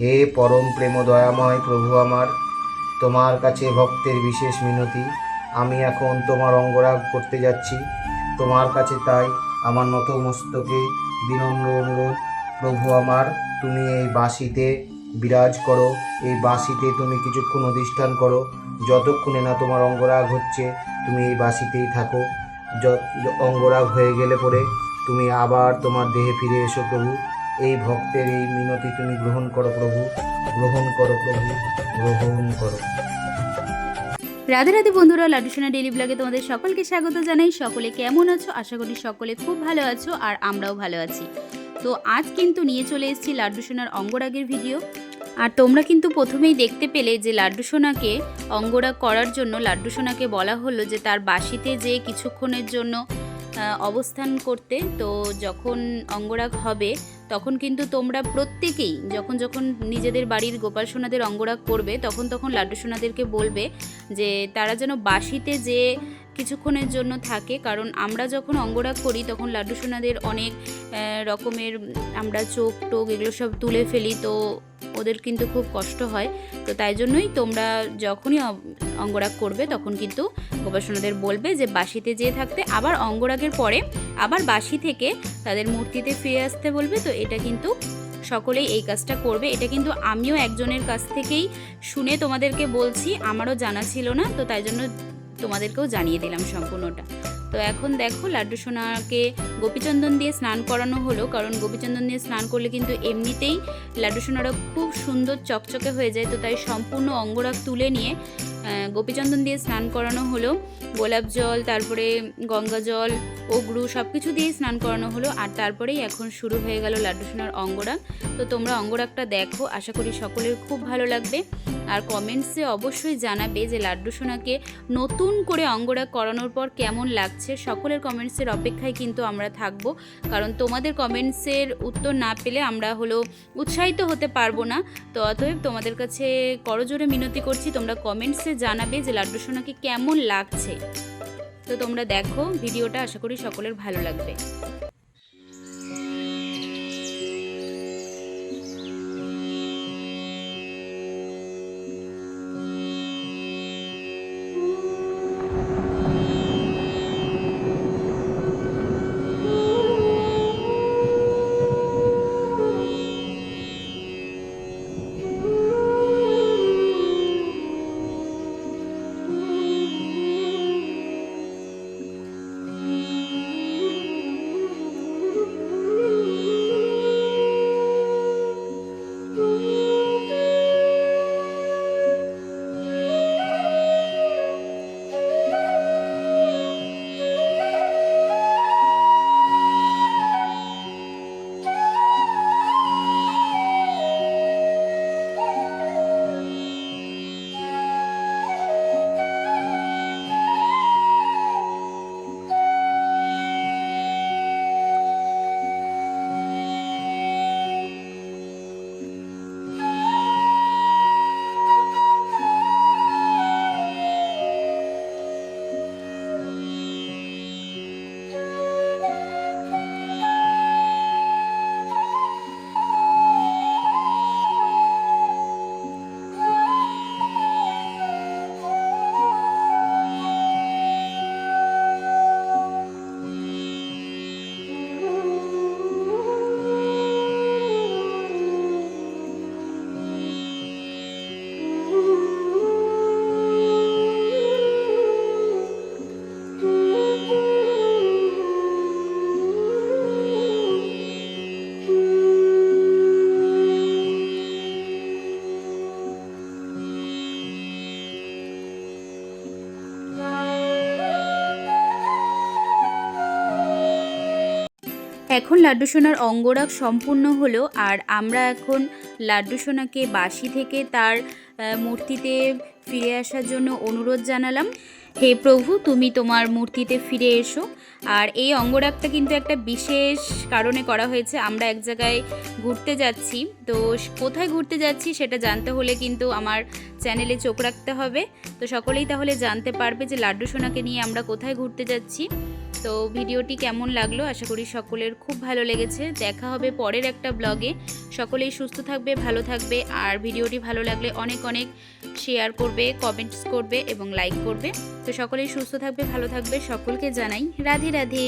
হে পরম প্রেম দয়াময় প্রভু আমার, তোমার কাছে ভক্তের বিশেষ মিনতি। আমি এখন তোমার অঙ্গরাগ করতে যাচ্ছি। তোমার কাছে তাই আমার নত মস্তকে বিনম্র অনুরোধ। প্রভু আমার, তুমি এই বাঁশিতে বিরাজ করো। এই বাঁশিতে তুমি কিছুক্ষণ অধিষ্ঠান করো। যতক্ষণে না তোমার অঙ্গরাগ হচ্ছে, তুমি এই বাঁশিতেই থাকো। অঙ্গরাগ হয়ে গেলে পরে তুমি আবার তোমার দেহে ফিরে এসো প্রভু। এই ভক্তের এই মিনতি তুমি গ্রহণ করো প্রভু, গ্রহণ করো প্রভু, গ্রহণ করো। রাধে রাধে বন্ধুরা, লাডুসোনা ডেলি ব্লগে তোমাদের সকলকে স্বাগত জানাই। সকলে কেমন আছো? আশা করি সকলে খুব ভালো আছো আর আমরাও ভালো আছি। তো আজ কিন্তু নিয়ে চলে এসেছি লাড্ডুসোনার অঙ্গরাগের ভিডিও। আর তোমরা কিন্তু প্রথমেই দেখতে পেলে যে লাড্ডুসোনাকে অঙ্গরাগ করার জন্য লাড্ডুসোনাকে বলা হলো যে তার বাসিতে যে কিছুক্ষণের জন্য অবস্থান করতে। তো যখন অঙ্গরাগ হবে তখন কিন্তু তোমরা প্রত্যেকেই যখন যখন নিজেদের বাড়ির গোপাল সোনাদের অঙ্গরাগ করবে, তখন তখন লাড্ডু সোনাদেরকে বলবে যে, তারা যেন বাসিতে যে কিছুক্ষণের জন্য থাকে, কারণ আমরা যখন অঙ্গরাগ করি, তখন লাড্ডু সোনাদের অনেক রকমের, আমরা চোখ টোক এগুলো সব তুলে ফেলি, তো ওদের কিন্তু খুব কষ্ট হয়। তো তাই জন্যই তোমরা যখনই অঙ্গরাগ করবে, তখন কিন্তু গোপাল সোনাদের বলবে যে বাসিতে যেয়ে থাকতে, আবার অঙ্গরাগের পরে আবার বাসি থেকে তাদের মূর্তিতে ফিরে আসতে বলবে। তো এটা কিন্তু সকলেই এই কাজটা করবে। এটা কিন্তু আমিও একজনের কাছ থেকেই শুনে তোমাদেরকে বলছি, আমারও জানা ছিল না, তো তাই জন্য তোমাদেরকেও জানিয়ে দিলাম সম্পূর্ণটা। তো এখন দেখো, লাড্ডু সোনাকে গোপীচন্দন দিয়ে স্নান করানো হলো, কারণ গোপীচন্দন দিয়ে স্নান করলে কিন্তু এমনিতেই লাড্ডু সোনারা খুব সুন্দর চকচকে হয়ে যায়। তো তাই সম্পূর্ণ অঙ্গরাগ তুলে নিয়ে গোপীচন্দন দিয়ে স্নান করানো হলো। গোলাপ জল, তারপরে গঙ্গা জল, অগ্রু সব কিছু দিয়েই স্নান করানো হলো। আর তারপরেই এখন শুরু হয়ে গেল লাড্ডু সোনার অঙ্গরাগ। তো তোমরা অঙ্গরাগটা দেখো, আশা করি সকলের খুব ভালো লাগবে। আর কমেন্টসে অবশ্যই জানাবে যে লাড্ডু সোনাকে নতুন করে অঙ্গরাগ করানোর পর কেমন লাগছে। সকলের কমেন্টসের অপেক্ষায় কিন্তু আমরা থাকব। কারণ তোমাদের কমেন্টসের উত্তর না পেলে আমরা হলো উৎসাহিত হতে পারব না। তো অতএব তোমাদের কাছে করজোরে মিনতি করছি, তোমরা কমেন্টসে জানাবে যে লাড্ডু সোনাকে কেমন লাগছে। তো তোমরা দেখো, ভিডিওটা আশা করি সকলের ভালো লাগবে। এখন লাড্ডু সোনার অঙ্গরাগ সম্পূর্ণ হলো আর আমরা এখন লাড্ডু সোনাকে বাসি থেকে তার মূর্তিতে ফিরে আসার জন্য অনুরোধ জানালাম। হে প্রভু, তুমি তোমার মূর্তিতে ফিরে এসো। আর এই অঙ্গরাগটা কিন্তু একটা বিশেষ কারণে করা হয়েছে। আমরা এক জায়গায় ঘুরতে যাচ্ছি। তো কোথায় ঘুরতে যাচ্ছি সেটা জানতে হলে কিন্তু আমার চ্যানেলে চোখ রাখতে হবে। তো সকলেই তাহলে জানতে পারবে যে লাড্ডু সোনাকে নিয়ে আমরা কোথায় ঘুরতে যাচ্ছি। তো ভিডিওটি কেমন লাগল? আশা করি সকলের খুব ভালো লেগেছে। দেখা হবে পরের একটা ব্লগে। সকলেই সুস্থ থাকবে, ভালো থাকবে, আর ভিডিওটি ভালো লাগলে অনেক অনেক শেয়ার করবে, কমেন্টস করবে এবং লাইক করবে। তো সকলেই সুস্থ থাকবে, ভালো থাকবে। সকলকে জানাই রাধে রাধে।